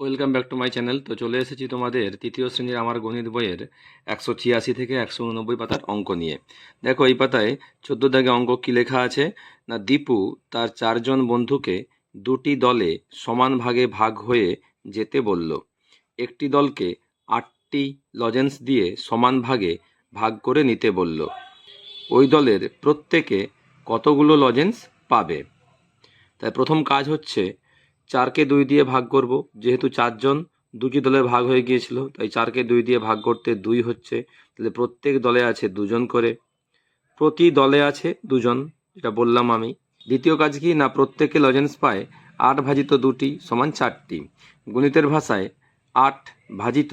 Welcome back to my channel. তো চলে এসেছি তোমাদের তৃতীয় শ্রেণির আমার গণিত বইয়ের একশো ছিয়াশি থেকে একশো উননব্বই পাতার অঙ্ক নিয়ে। দেখো, এই পাতায় চোদ্দ দাগে অঙ্ক কী লেখা আছে? না, দীপু তার চারজন বন্ধুকে দুটি দলে সমান ভাগে ভাগ হয়ে যেতে বলল। একটি দলকে আটটি লজেন্স দিয়ে সমান ভাগে ভাগ করে নিতে বলল। ওই দলের প্রত্যেকে কতগুলো লজেন্স পাবে? তাই প্রথম কাজ হচ্ছে চারকে দুই দিয়ে ভাগ করব। যেহেতু চারজন, দুটি দলে ভাগ হয়ে গিয়েছিল, তাই চারকে দুই দিয়ে ভাগ করতে দুই হচ্ছে। তাহলে প্রত্যেক দলে আছে দুজন করে। প্রতি দলে আছে দুজন, যেটা বললাম আমি। দ্বিতীয় কাজ কি? না, প্রত্যেকে লজেন্স পায় আট ভাজিত দুটি সমান চারটি। গণিতের ভাষায় আট ভাজিত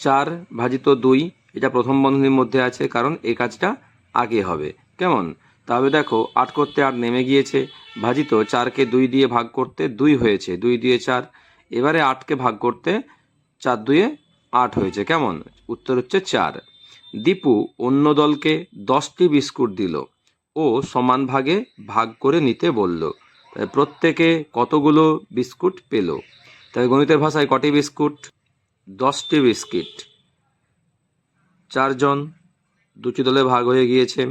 চার ভাজিত দুই, এটা প্রথম বন্ধনীর মধ্যে আছে, কারণ এই কাজটা আগে হবে। কেমন? তাহলে দেখো, আট করতে আট নেমে গিয়েছে। ভাজিত চারকে দুই দিয়ে ভাগ করতে দুই হয়েছে। দুই দিয়ে চার, এবারে আটকে ভাগ করতে চার দুয়ে আট হয়েছে। কেমন? উত্তর হচ্ছে চার। দীপু অন্য দলকে দশটি বিস্কুট দিল ও সমান ভাগে ভাগ করে নিতে বলল। প্রত্যেকে কতগুলো বিস্কুট পেল? তাই গণিতের ভাষায় কটি বিস্কুট? দশটি বিস্কিট। চারজন, দুটি দলে ভাগ হয়ে গিয়েছে।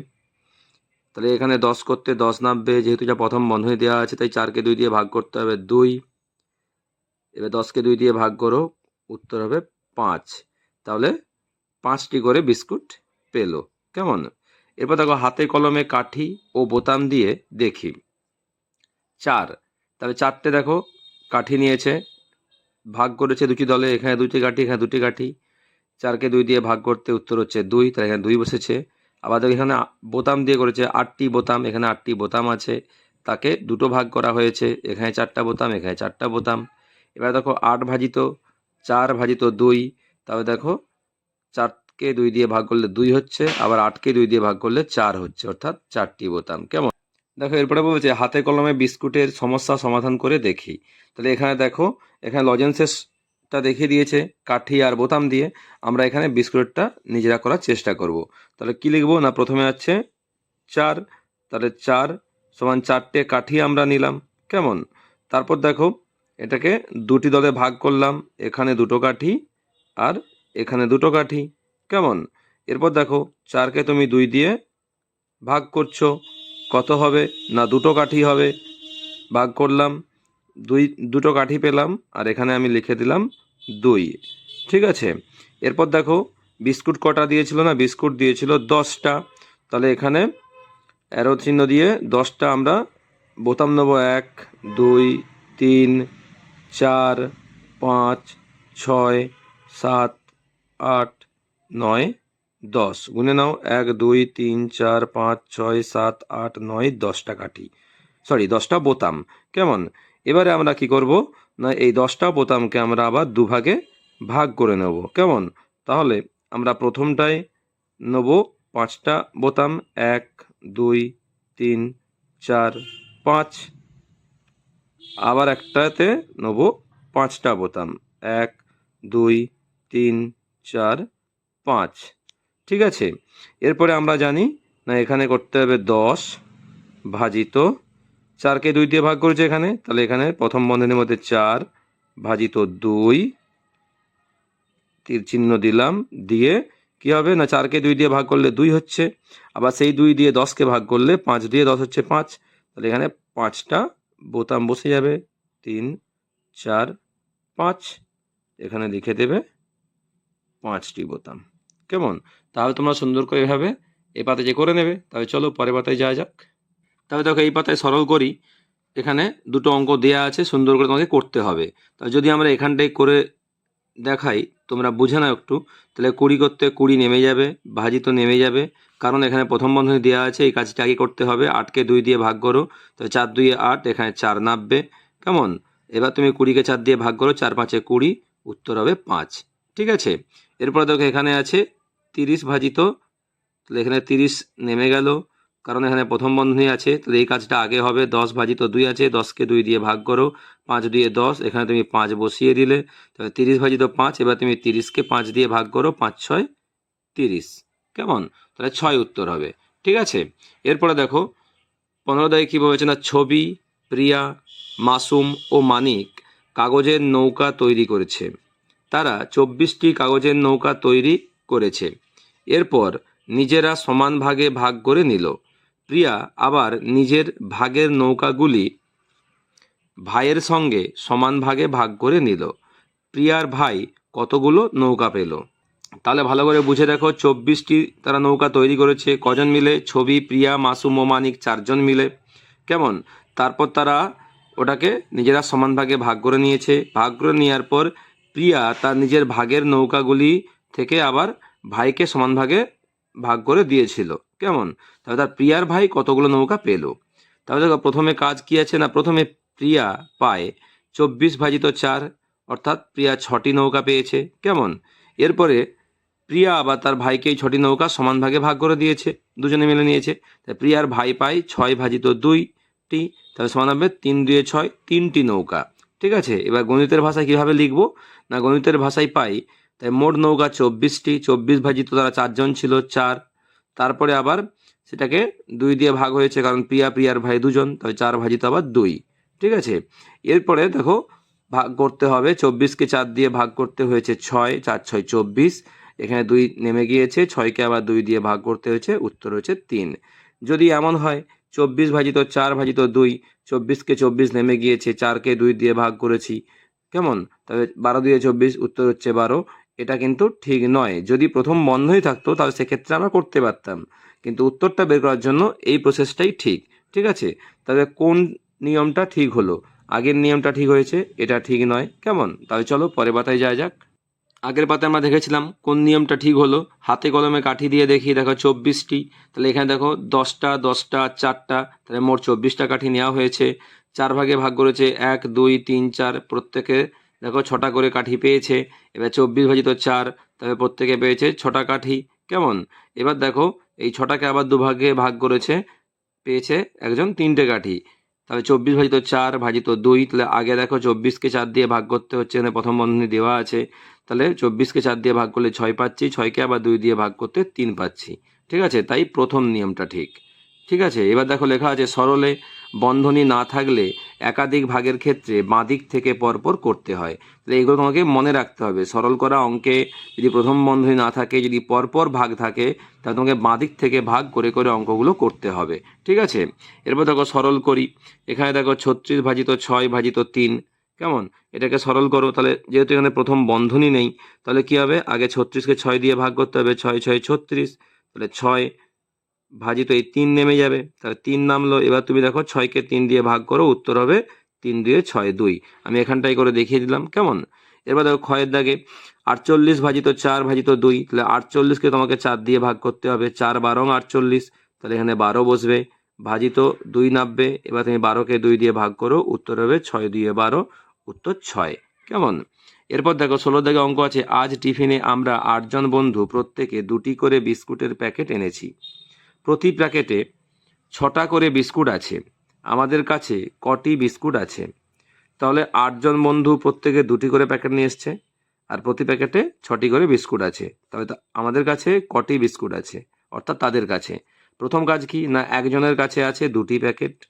তাহলে এখানে দশ করতে দশ নামবে, যেহেতু যা প্রথম বন্ধনী দেওয়া আছে, তাই চারকে দুই দিয়ে ভাগ করতে হবে দুই। এবার দশকে দুই দিয়ে ভাগ করো, উত্তর হবে পাঁচ। তাহলে পাঁচটি করে বিস্কুট পেল, কেমন? এরপর দেখো হাতে কলমে কাঠি ও বোতাম দিয়ে দেখি। চার, তাহলে চারটে দেখো, কাঠি নিয়েছে, ভাগ করেছে দুটি দলে, এখানে দুটি কাঠি, এখানে দুটি কাঠি। চারকে দুই দিয়ে ভাগ করতে উত্তর হচ্ছে দুই, তাহলে এখানে দুই বসেছে। আবার এখানে বোতাম দিয়ে করেছে, আটটি বোতাম, এখানে আটটি বোতাম আছে। তাকে দুটো ভাগ করা হয়েছে, এখানে চারটা বোতাম, এখানে চারটা বোতাম। এবার দেখো আট ভাজিত, চার ভাজিত দুই তবে দেখো চারকে দুই দিয়ে ভাগ করলে দুই হচ্ছে, আবার আটকে দুই দিয়ে ভাগ করলে চার হচ্ছে, অর্থাৎ চারটি বোতাম, কেমন? দেখো এরপরে বলছে, হাতে কলমে বিস্কুটের সমস্যা সমাধান করে দেখি। তাহলে এখানে দেখো, এখানে লজেন্সেসটা দেখিয়ে দিয়েছে, কাঠি আর বোতাম দিয়ে আমরা এখানে বিস্কুটটা নিজেরা করার চেষ্টা করব। তাহলে কি লিখব? না, প্রথমে আছে চার, তাহলে চার সমান চারটে কাঠি আমরা নিলাম, কেমন? তারপর দেখো, এটাকে দুটি দলে ভাগ করলাম, এখানে দুটো কাঠি আর এখানে দুটো কাঠি, কেমন? এরপর দেখো, চারকে তুমি দুই দিয়ে ভাগ করছ, কত হবে? না, দুটো কাঠি হবে, ভাগ করলাম, দুই, দুটো কাঠি পেলাম, আর এখানে আমি লিখে দিলাম দুই। ঠিক আছে? এরপর দেখো, বিস্কুট কটা দিয়েছিল না? বিস্কুট দিয়েছিল দশটা। তাহলে এখানে অ্যারো চিহ্ন দিয়ে দশটা আমরা বোতাম নেব। এক, দুই, তিন, চার, পাঁচ, ছয়, সাত, আট, নয়, দশ। গুনে নাও। এক, দুই, তিন, চার, পাঁচ, ছয়, সাত, আট, নয়, দশটা কাঠি। সরি দশটা বোতাম। কেমন? এবারে আমরা কি করব? না, এই দশটা বোতামকে আমরা আবার দুভাগে ভাগ করে নেব। কেমন? তাহলে আমরা প্রথমটায় নেব পাঁচটা বোতাম, এক, দুই, তিন, চার, পাঁচ। আবার একটাতে নেব পাঁচটা বোতাম, এক, দুই, তিন, চার, পাঁচ। ঠিক আছে? এরপরে আমরা জানি, না, এখানে করতে হবে দশ ভাজিত চারকে দুই দিয়ে ভাগ করেছে এখানে। তাহলে এখানে প্রথম বন্ধনীর মধ্যে চার ভাজিত দুই, তীর চিহ্ন দিলাম, দিয়ে কি হবে? না, চারকে দুই দিয়ে ভাগ করলে দুই হচ্ছে, আবার সেই দুই দিয়ে দশকে ভাগ করলে পাঁচ, দিয়ে দশ হচ্ছে পাঁচ। তাহলে এখানে পাঁচটা বোতাম বসে যাবে, তিন, চার, পাঁচ। এখানে লিখে দেবে পাঁচটি বোতাম। কেমন? তাহলে তোমরা সুন্দর করে এভাবে এই পাতায় যে করে নেবে। তবে চলো পরের পাতায় যাওয়া যাক। তবে দেখো এই পাতায় সরল করি। এখানে দুটো অঙ্ক দেয়া আছে, সুন্দর করে তোমাকে করতে হবে। তা যদি আমরা এখানটায় করে দেখাই, তোমরা বুঝে নাও একটু, তাহলে কুড়ি করতে কুড়ি নেমে যাবে ভাজি তো নেমে যাবে। কারণ এখানে প্রথম বন্ধনী দেওয়া আছে, এই কাজটা আগে করতে হবে। আটকে দুই দিয়ে ভাগ করো তো চার দুই আট, এখানে চার নামবে। কেমন? এবার তুমি কুড়িকে চার দিয়ে ভাগ করো, চার পাঁচে কুড়ি, উত্তর হবে পাঁচ। ঠিক আছে? এরপরে দেখো এখানে আছে তিরিশ ভাজিত, তাহলে এখানে তিরিশ নেমে গেল। কারণ এখানে প্রথম বন্ধনী আছে, তাহলে এই কাজটা আগে হবে, দশ ভাজিত দুই আছে, দশকে দুই দিয়ে ভাগ করো, পাঁচ দুইয়ে দশ, এখানে তুমি পাঁচ বসিয়ে দিলে, তাহলে তিরিশ ভাজিত পাঁচ, এবার তুমি তিরিশকে পাঁচ দিয়ে ভাগ করো, পাঁচ, ছয়, তিরিশ, কেমন? তাহলে ছয় উত্তর হবে, ঠিক আছে? এরপরে দেখো, পনেরো দায় কী বলেছে না ছবি, প্রিয়া, মাসুম ও মানিক কাগজের নৌকা তৈরি করেছে। তারা চব্বিশটি কাগজের নৌকা তৈরি করেছে। এরপর নিজেরা সমান ভাগে ভাগ করে নিল। প্রিয়া আবার নিজের ভাগের নৌকাগুলি ভাইয়ের সঙ্গে সমান ভাগে ভাগ করে নিল। প্রিয়ার ভাই কতগুলো নৌকা পেল? তাহলে ভালো করে বুঝে দেখো, চব্বিশটি তারা নৌকা তৈরি করেছে, কজন মিলে? ছবি, প্রিয়া, মাসুম ও মানিক চারজন মিলে। কেমন? তারপর তারা ওটাকে নিজেরা সমান ভাগে ভাগ করে নিয়েছে। ভাগ করে নেওয়ার পর প্রিয়া তার নিজের ভাগের নৌকাগুলি থেকে আবার ভাইকে সমান ভাগে ভাগ করে দিয়েছিল। কেমন? তাহলে তার প্রিয়ার ভাই কতগুলো নৌকা পেল? তাহলে প্রথমে কাজ কি আছে না? প্রথমে প্রিয়া পায় চব্বিশ ভাজিত চার, অর্থাৎ প্রিয়া ছটি নৌকা পেয়েছে। কেমন? এরপরে প্রিয়া আবার তার ভাইকে এই ছটি নৌকা সমান ভাগে ভাগ করে দিয়েছে, দুজনে মিলে নিয়েছে। তাই প্রিয়ার ভাই পায় ছয় ভাজিত দুইটি, তাহলে সমান হবে তিন দুয়ে ছয়, তিনটি নৌকা। ঠিক আছে? এবার গণিতের ভাষায় কীভাবে লিখব? না, গণিতের ভাষায় পাই তাই মোট নৌকা চব্বিশটি, চব্বিশ ভাজিত তারা চারজন ছিল, চার। তারপরে আবার সেটাকে দুই দিয়ে ভাগ হয়েছে কারণ প্রিয়া, প্রিয়ার ভাই দুজন, তবে চার ভাজিত আবার দুই। ঠিক আছে? এরপরে দেখো, ভাগ করতে হবে, চব্বিশকে চার দিয়ে ভাগ করতে হয়েছে ছয়, চার, ছয়, চব্বিশ। এখানে দুই নেমে গিয়েছে, ছয়কে আবার দুই দিয়ে ভাগ করতে হয়েছে, উত্তর হচ্ছে তিন। যদি এমন হয়, চব্বিশ ভাজিত চার ভাজিত দুই, চব্বিশকে চব্বিশ নেমে গিয়েছে, চারকে দুই দিয়ে ভাগ করেছি। কেমন? তবে বারো দিয়ে চব্বিশ, উত্তর হচ্ছে বারো। এটা কিন্তু ঠিক নয়। যদি প্রথম বন্ধই থাকতো, তাহলে সেক্ষেত্রে আমরা করতে পারতাম। কিন্তু উত্তরটা বের করার জন্য এই প্রসেসটাই ঠিক ঠিক আছে? তাহলে কোন নিয়মটা ঠিক হলো? আগের নিয়মটা ঠিক হয়েছে, এটা ঠিক নয়। কেমন? তাহলে চলো পরের পাতায় যাওয়া যাক। আগের পাতায় আমরা দেখেছিলাম কোন নিয়মটা ঠিক হলো। হাতে কলমে কাঠি দিয়ে দেখি, দেখো চব্বিশটি। তাহলে এখানে দেখো দশটা দশটা, চারটা, তাহলে মোট চব্বিশটা কাঠি নেওয়া হয়েছে। চার ভাগে ভাগ করেছে এক, দুই, তিন, চার। প্রত্যেকে দেখো ছটা করে কাঠি পেয়েছে, এবার চব্বিশ ভাজিত চার তবে প্রত্যেকে পেয়েছে ছটা কাঠি, কেমন? এবার দেখো, এই ছটাকে আবার দুভাগে ভাগ করেছে, পেয়েছে একজন তিনটে কাঠি, তাহলে চব্বিশ ভাজিত চার ভাজিত দুই, তাহলে আগে দেখো চব্বিশকে চার দিয়ে ভাগ করতে হচ্ছে, এখানে প্রথম বন্ধনী দেওয়া আছে, তাহলে চব্বিশকে চার দিয়ে ভাগ করলে ছয় পাচ্ছি, ছয়কে আবার দুই দিয়ে ভাগ করতে তিন পাচ্ছি, ঠিক আছে? তাই প্রথম নিয়মটা ঠিক ঠিক আছে? এবার দেখো লেখা আছে, সরলে বন্ধনী না থাকলে একাধিক ভাগের ক্ষেত্রে বাঁদিক থেকে পরপর করতে হয়। তাহলে এগুলো তোমাকে মনে রাখতে হবে। সরল করা অঙ্কে যদি প্রথম বন্ধনী না থাকে, যদি পরপর ভাগ থাকে, তাহলে তোমাকে বাঁদিক থেকে ভাগ করে করে অঙ্কগুলো করতে হবে। ঠিক আছে? এরপর দেখো সরল করি। এখানে দেখো ছত্রিশ ভাজিত ছয় ভাজিত তিন। কেমন? এটাকে সরল করো। তাহলে যেহেতু এখানে প্রথম বন্ধনী নেই, তাহলে কি হবে? আগে ছত্রিশকে ছয় দিয়ে ভাগ করতে হবে। ছয় ছয়, ছত্রিশ। তাহলে ছয় ভাজিত এই তিন নেমে যাবে। তাহলে তিন নামলো, এবার তুমি দেখো ছয়কে তিন দিয়ে ভাগ করো, উত্তর হবে তিন দুয়ে ছয় দুই। আমি এখানটাই করে দেখিয়ে দিলাম, কেমন? এবার দেখো ক্ষয়ের দাগে, আটচল্লিশ ভাজিত চার ভাজিত দুই। তাহলে আটচল্লিশকে তোমাকে চার দিয়ে ভাগ করতে হবে, চার বারং আটচল্লিশ। তাহলে এখানে বারো বসবে। ভাজিত দুই নামবে, এবার তুমি বারোকে দুই দিয়ে ভাগ করো, উত্তর হবে ছয় দুইয়ে বারো, উত্তর ছয়। কেমন? এরপর দেখো ষোলো দাগে অঙ্ক আছে, আজ টিফিনে আমরা আটজন বন্ধু প্রত্যেকে দুটি করে বিস্কুটের প্যাকেট এনেছি। প্রতি প্যাকেটে ছটা করে বিস্কুট আছে। আমাদের কাছে কটি বিস্কুট আছে। তাহলে আটজন বন্ধু প্রত্যেকে দুটি করে প্যাকেট নিয়ে এসছে আর প্রতি প্যাকেটে ছটি করে বিস্কুট আছে। তবে আমাদের কাছে কটি বিস্কুট আছে? অর্থাৎ তাদের কাছে। প্রথম কাজ কি? না, একজনের কাছে আছে দুটি প্যাকেট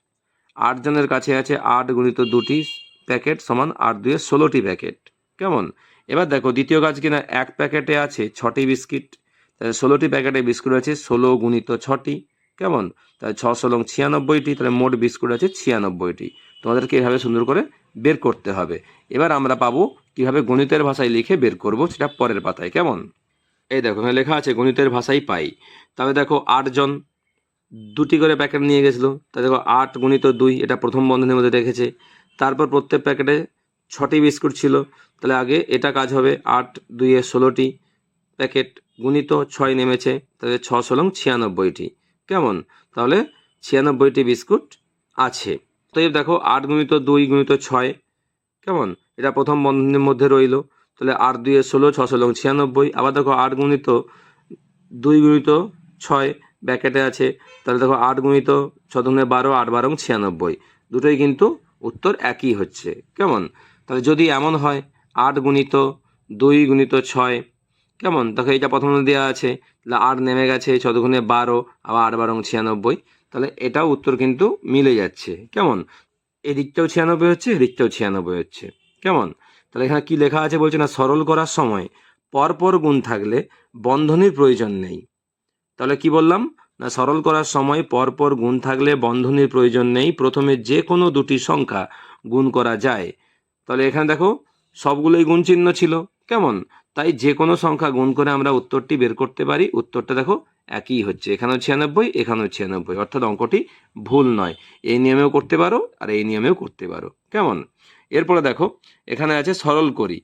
আটজনের কাছে আছে আট গুণিত দুটি প্যাকেট সমান আট দুয়ে ষোলোটি প্যাকেট। কেমন? এবার দেখো, দ্বিতীয় কাজ কি? না, এক প্যাকেটে আছে ছটি বিস্কিট ষোলোটি প্যাকেটে বিস্কুট আছে, ষোলো গুণিত ছটি, কেমন? তাহলে ছ ষোলো ছিয়ানব্বইটি, তাহলে মোট বিস্কুট আছে ছিয়ানব্বইটি। তোমাদেরকে এভাবে সুন্দর করে বের করতে হবে। এবার আমরা পাবো কীভাবে গণিতের ভাষায় লিখে বের করব, সেটা পরের পাতায়, কেমন? এই দেখো, এখানে লেখা আছে, গণিতের ভাষায় পাই। তবে দেখো আটজন দুটি করে প্যাকেট নিয়ে গেছিল। তা দেখো, আট গুণিত দুই, এটা প্রথম বন্ধনের মধ্যে রেখেছে তারপর প্রত্যেক প্যাকেটে ছটি বিস্কুট ছিল। তাহলে আগে এটা কাজ হবে, আট দুইয়ে ষোলোটি প্যাকেট গুণিত ছয় নেমেছে, তাহলে ছ ষোলং ছিয়ানব্বইটি। কেমন? তাহলে ছিয়ানব্বইটি বিস্কুট আছে। তো এই দেখো আট গুণিত দুই গুণিত ছয়, কেমন? এটা প্রথম বন্ধনের মধ্যে রইল। তাহলে আট দুইয়ে ষোলো ছ ষোলং ছিয়ানব্বই। আবার দেখো আট গুণিত দুই গুণিত ছয় ব্যাকেটে আছে। তাহলে দেখো আট গুণিত ছ দুগুণে বারো, আট বারং ছিয়ানব্বই। দুটোই কিন্তু উত্তর একই হচ্ছে। কেমন? তাহলে যদি এমন হয়, আট গুণিত দুই গুণিত ছয় কেমন? দেখো এটা প্রথম দেওয়া আছে, তাহলে আট নেমে গেছে ছ বারো, আবার আট বারং ছিয়ানব্বই। তাহলে এটাও উত্তর কিন্তু মিলে যাচ্ছে। কেমন? এদিকটাও ছিয়ানব্বই হচ্ছে, এদিকটাও ছিয়ানব্বই হচ্ছে। কেমন? তাহলে এখানে কি লেখা আছে বলছে না, সরল করার সময় পরপর গুণ থাকলে বন্ধনীর প্রয়োজন নেই। তাহলে কি বললাম? না, সরল করার সময় পরপর গুণ থাকলে বন্ধনীর প্রয়োজন নেই, প্রথমে যে কোনো দুটি সংখ্যা গুণ করা যায়। তাহলে এখানে দেখো, সবগুলোই গুণ চিহ্ন ছিল। কেমন? তাই যে কোনো সংখ্যা গুণ করে আমরা উত্তরটি বের করতে পারি। উত্তরটা দেখো একই হচ্ছে। এখানেও ছিয়ানব্বই এখানেও ছিয়ানব্বই। অর্থাৎ অঙ্কটি ভুল নয়। এই নিয়মেও করতে পারো আর এই নিয়মেও করতে পারো। কেমন? এরপরে দেখো, এখানে আছে সরল করি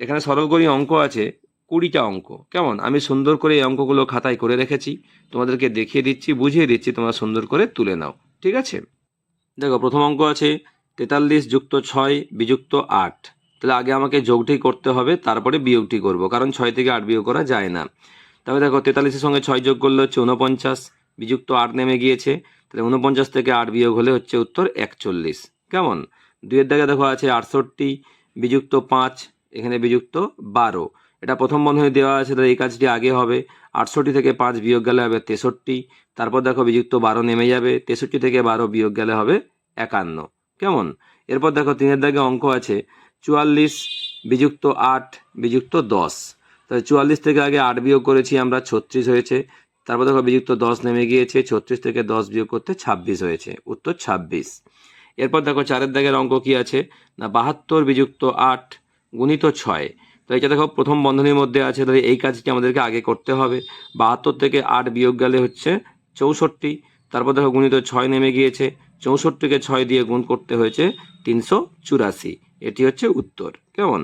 এখানে সরল করি অঙ্ক আছে, কুড়িটা অঙ্ক। কেমন? আমি সুন্দর করে এই অঙ্কগুলো খাতায় করে রেখেছি। তোমাদেরকে দেখিয়ে দিচ্ছি, বুঝিয়ে দিচ্ছি, তোমরা সুন্দর করে তুলে নাও। ঠিক আছে? দেখো, প্রথম অঙ্ক আছে তেতাল্লিশ যুক্ত ছয় বিযুক্ত আট। তাহলে আগে আমাকে যোগটি করতে হবে, তারপরে বিয়োগটি করব, কারণ ছয় থেকে আট বিয়োগ করা যায় না। তবে দেখো, তেতাল্লিশের সঙ্গে ছয় যোগ করলে হচ্ছে উনপঞ্চাশ বিযুক্ত আট নেমে গিয়েছে, তাহলে উনপঞ্চাশ থেকে আট বিয়োগ হলে হচ্ছে উত্তর একচল্লিশ। কেমন? দুইয়ের দাগে দেখো আছে আটষট্টি, বিযুক্ত পাঁচ, এখানে বিযুক্ত বারো। এটা প্রথম বন্ধনে দেওয়া আছে, তাহলে এই কাজটি আগে হবে। আটষট্টি থেকে পাঁচ বিয়োগ গেলে হবে তেষট্টি, তারপর দেখো বিযুক্ত বারো নেমে যাবে, তেষট্টি থেকে বারো বিয়োগ গেলে হবে একান্ন। কেমন? এরপর দেখো তিনের দাগে অঙ্ক আছে চুয়াল্লিশ বিযুক্ত আট, বিযুক্ত দশ। তাহলে চুয়াল্লিশ থেকে আগে আট বিয়োগ করেছি আমরা, ছত্রিশ হয়েছে। তারপর দেখো বিযুক্ত দশ নেমে গিয়েছে, ছত্রিশ থেকে দশ বিয়োগ করতে ছাব্বিশ হয়েছে, উত্তর ছাব্বিশ। এরপর দেখো চারের দাগের অঙ্ক কি আছে? না, বাহাত্তর বিযুক্ত আট গুণিত ছয়। তো এটা দেখো প্রথম বন্ধনীর মধ্যে আছে, তাহলে এই কাজটি আমাদেরকে আগে করতে হবে? বাহাত্তর থেকে আট বিয়োগ গেলে হচ্ছে চৌষট্টি। তারপর দেখো গুণিত ছয় নেমে গিয়েছে, চৌষট্টিকে ছয় দিয়ে গুণ করতে হয়েছে তিনশো চুরাশি। এটি হচ্ছে উত্তর, কেমন?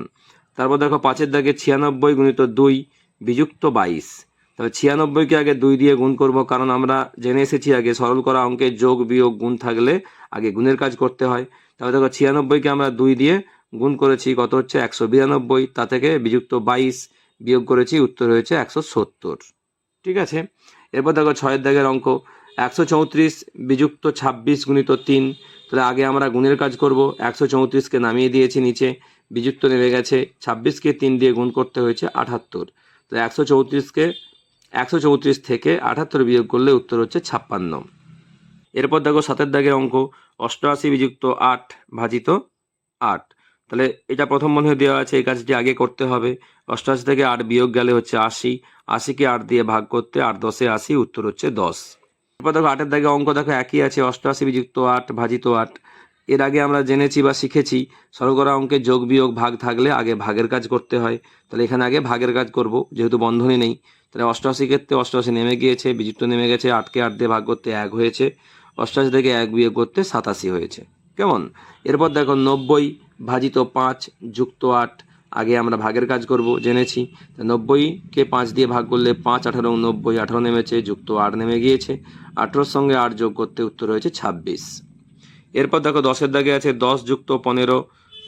তারপর দেখো পাঁচের দাগে ছিয়ানব্বই গুণিত দুই বিযুক্ত বাইশ। তাহলে ছিয়ানব্বইকে আগে দুই দিয়ে গুণ করব, কারণ আমরা জেনে এসেছি আগে সরল করা অঙ্কে যোগ বিয়োগ গুণ থাকলে আগে গুণের কাজ করতে হয়। তাহলে দেখো ছিয়ানব্বইকে আমরা দুই দিয়ে গুণ করেছি, কত হচ্ছে? একশো বিরানব্বই। তা থেকে বিযুক্ত বাইশ বিয়োগ করেছি, উত্তর হয়েছে একশো সত্তর। ঠিক আছে? এরপর দেখো ছয়ের দাগের অঙ্ক। একশো চৌত্রিশ বিযুক্ত ছাব্বিশ গুণিত তিন। তাহলে আগে আমরা গুণের কাজ করব। একশো চৌত্রিশকে নামিয়ে দিয়েছি নিচে। বিযুক্ত নেমে গেছে। ছাব্বিশকে তিন দিয়ে গুণ করতে হয়েছে আটাত্তর। তো একশো চৌত্রিশকে একশো চৌত্রিশ থেকে আটাত্তর বিয়োগ করলে উত্তর হচ্ছে ছাপ্পান্ন। এরপর দেখো সাতের দাগের অঙ্ক। অষ্টআশি বিযুক্ত আট ভাজিত আট। তাহলে এটা প্রথম মনে হয় দেওয়া আছে, এই কাজটি আগে করতে হবে। অষ্টআশি থেকে আট বিয়োগ গেলে হচ্ছে আশি। আশিকে আট দিয়ে ভাগ করতে আট দশে আশি, উত্তর হচ্ছে দশ। দেখো আটের দাগে অঙ্ক দেখো একই আছে, অষ্টআশি বিযুক্ত আট, ভাজিত আট। এর আগে আমরা জেনেছি বা শিখেছি সরগরা অঙ্কে যোগ বিয়োগ ভাগ থাকলে আগে ভাগের কাজ করতে হয়। তাহলে এখানে আগে ভাগের কাজ করব, যেহেতু বন্ধনী নেই। তাহলে অষ্টআশি ক্ষেত্রে অষ্টআশি নেমে গিয়েছে, বিযুক্ত নেমে গেছে, আটকে আট দিয়ে ভাগ করতে এক হয়েছে। অষ্টআশি থেকে এক বিয়োগ করতে সাতাশি হয়েছে। কেমন? এরপর দেখো নব্বই ভাজিত পাঁচ যুক্ত আট, আগে আমরা ভাগের কাজ করব, জেনেছি। নব্বইকে পাঁচ দিয়ে ভাগ করলে পাঁচ, আঠারো, নব্বই, আঠারো নেমেছে, যুক্ত আট নেমে গিয়েছে। আঠেরোর সঙ্গে আট যোগ করতে উত্তর হয়েছে ছাব্বিশ। এরপর দেখো দশের দাগে আছে দশ যুক্ত পনেরো,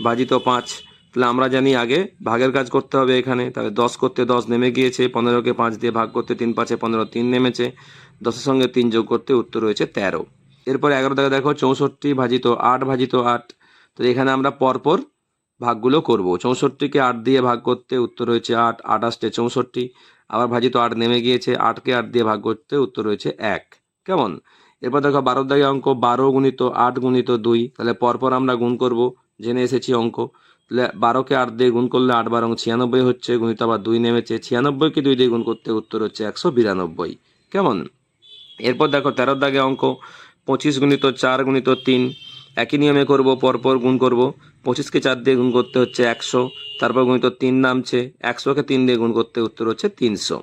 ভাজিত পাঁচ। তাহলে আমরা জানি আগে ভাগের কাজ করতে হবে এখানে। তাহলে দশ করতে দশ নেমে গিয়েছে, পনেরোকে পাঁচ দিয়ে ভাগ করতে তিন, পাঁচে পনেরো, তিন নেমেছে। দশের সঙ্গে তিন যোগ করতে উত্তর হয়েছে তেরো। এরপর এগারো দাগে দেখো চৌষট্টি ভাজিত আট ভাজিত আট। তো এখানে আমরা পরপর ভাগগুলো করব। চৌষট্টিকে আট দিয়ে ভাগ করতে উত্তর হয়েছে আট আটাশটে চৌষট্টি। আবার ভাজিত আট নেমে গিয়েছে, আটকে আট দিয়ে ভাগ করতে উত্তর হয়েছে এক। কেমন? এরপর দেখো বারো দাগে অঙ্ক, বারো গুণিত আট গুণিত দুই। তাহলে পরপর আমরা গুণ করব, জেনে এসেছি অঙ্ক। তাহলে বারোকে আট দিয়ে গুণ করলে আট বারং ছিয়ানব্বই হচ্ছে, গুণিত আবার দুই নেমেছে। ছিয়ানব্বইকে দুই দিয়ে গুণ করতে উত্তর হচ্ছে একশো বিরানব্বই। কেমন? এরপর দেখো তেরোর দাগে অঙ্ক, পঁচিশ গুণিত চার গুণিত তিন। একই নিয়মে করব, পরপর গুণ করব। পঁচিশকে চার দিয়ে গুণ করতে হচ্ছে একশো। তারপর গুণিত তিন নামছে, একশোকে তিন দিয়ে গুণ করতে উত্তর হচ্ছে তিনশো।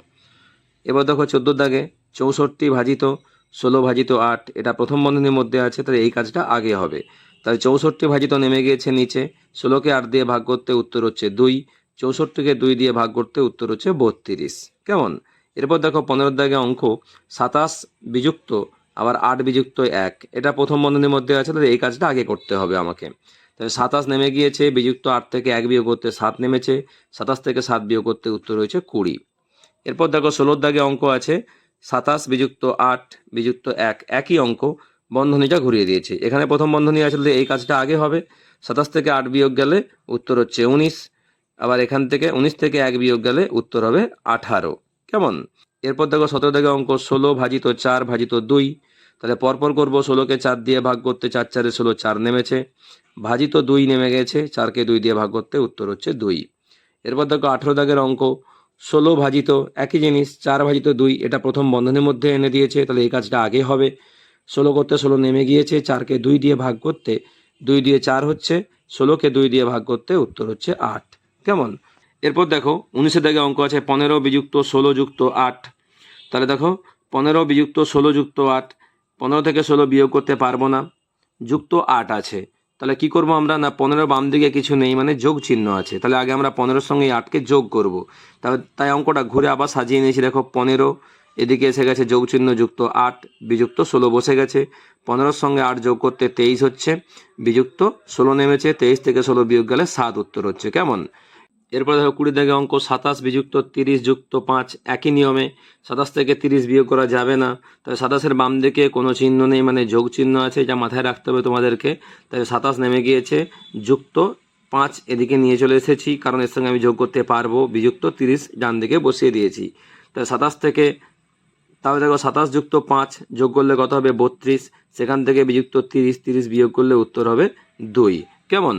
এবার দেখো চোদ্দ দাগে, চৌষট্টি ভাজিত ষোলো ভাজিত আট, এটা প্রথম বন্ধনীর মধ্যে আছে, তাহলে এই কাজটা আগে হবে। তাহলে চৌষট্টি ভাজিত নেমে গিয়েছে নিচে, ষোলোকে আট দিয়ে ভাগ করতে উত্তর হচ্ছে দুই, চৌষট্টিকে দুই দিয়ে ভাগ করতে উত্তর হচ্ছে বত্রিশ। কেমন? এরপর দেখো পনেরো দাগে অঙ্ক, সাতাশ বিযুক্ত, আবার আট বিযুক্ত এক, এটা প্রথম বন্ধনীর মধ্যে আছে, তাহলে এই কাজটা আগে করতে হবে আমাকে। তাহলে সাতাশ নেমে গিয়েছে, বিযুক্ত আট থেকে এক বিয়োগ করতে সাত নেমেছে, সাতাশ থেকে সাত বিয়োগ করতে উত্তর হয়েছে কুড়ি। এরপর দেখো ষোলোর দাগে অঙ্ক আছে সাতাশ বিযুক্ত আট, বিযুক্ত এক, একই অঙ্ক বন্ধনীটা ঘুরিয়ে দিয়েছে। এখানে প্রথম বন্ধনী তাহলে এই কাজটা আগে হবে। সাতাশ থেকে আট বিয়োগ গেলে উত্তর হচ্ছে উনিশ। আবার এখান থেকে উনিশ থেকে এক বিয়োগ গেলে উত্তর হবে আঠারো। কেমন? এরপর দেখো সতেরো থেকে অঙ্ক ষোলো ভাজিত চার ভাজিত দুই। তাহলে পরপর করব ষোলোকে চার দিয়ে ভাগ করতে চার চারে ষোলো চার নেমেছে। ভাজিত দুই নেমে গেছে, চারকে দুই দিয়ে ভাগ করতে উত্তর হচ্ছে দুই। এরপর দেখো আঠেরো দাগের অঙ্ক। ষোলো ভাজিত একই জিনিস, চার ভাজিত দুই, এটা প্রথম বন্ধনের মধ্যে এনে দিয়েছে, তাহলে এই কাজটা আগে হবে। ষোলো করতে ষোলো নেমে গিয়েছে, চারকে দুই দিয়ে ভাগ করতে দুই দিয়ে চার হচ্ছে, ষোলোকে দুই দিয়ে ভাগ করতে উত্তর হচ্ছে আট। কেমন? এরপর দেখো, উনিশের দাগে অঙ্ক আছে, পনেরো বিযুক্ত ষোলো যুক্ত আট। তাহলে দেখো, পনেরো বিযুক্ত ষোলো যুক্ত আট, পনেরো থেকে ষোলো বিয়োগ করতে পারব না, যুক্ত আট আছে। তাহলে কি করব আমরা? না, পনেরো বাম দিকে কিছু নেই মানে যোগ চিহ্ন আছে। তাহলে আগে আমরা পনেরোর সঙ্গে আটকে যোগ করব। তাহলে তাই অঙ্কটা ঘুরে আবার সাজিয়ে নিয়েছি। দেখো, পনেরো, এদিকে এসে গেছে যোগ চিহ্ন যুক্ত আট, বিযুক্ত ষোলো বসে গেছে। পনেরোর সঙ্গে আট যোগ করতে তেইশ হচ্ছে, বিযুক্ত ষোলো নেমেছে, তেইশ থেকে ষোলো বিয়োগ গেলে সাত উত্তর হচ্ছে। কেমন? এরপরে দেখো কুড়ি থেকে অঙ্ক সাতাশ বিযুক্ত তিরিশ যুক্ত পাঁচ, একই নিয়মে সাতাশ থেকে তিরিশ বিয়োগ করা যাবে না। তাই সাতাশের বাম দিকে কোনো চিহ্ন নেই মানে যোগ চিহ্ন আছে যা মাথায় রাখতে হবে তোমাদেরকে। তাই সাতাশ নেমে গিয়েছে, যুক্ত পাঁচ এদিকে নিয়ে চলে এসেছি, কারণ এর সঙ্গে আমি যোগ করতে পারব। বিযুক্ত তিরিশ ডান দিকে বসিয়ে দিয়েছি। তাই সাতাশ থেকে, তাহলে দেখো সাতাশ যুক্ত পাঁচ যোগ করলে কত হবে? বত্রিশ। সেখান থেকে বিযুক্ত তিরিশ তিরিশ বিয়োগ করলে উত্তর হবে দুই। কেমন?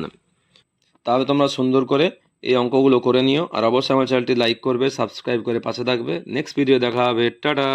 তাহলে তোমরা সুন্দর করে এই অঙ্কগুলো করে নিও। আর অবশ্যই আমার চ্যানেলটি লাইক করবে সাবস্ক্রাইব করে পাশে থাকবে। নেক্সট ভিডিও দেখা হবে। টাটা!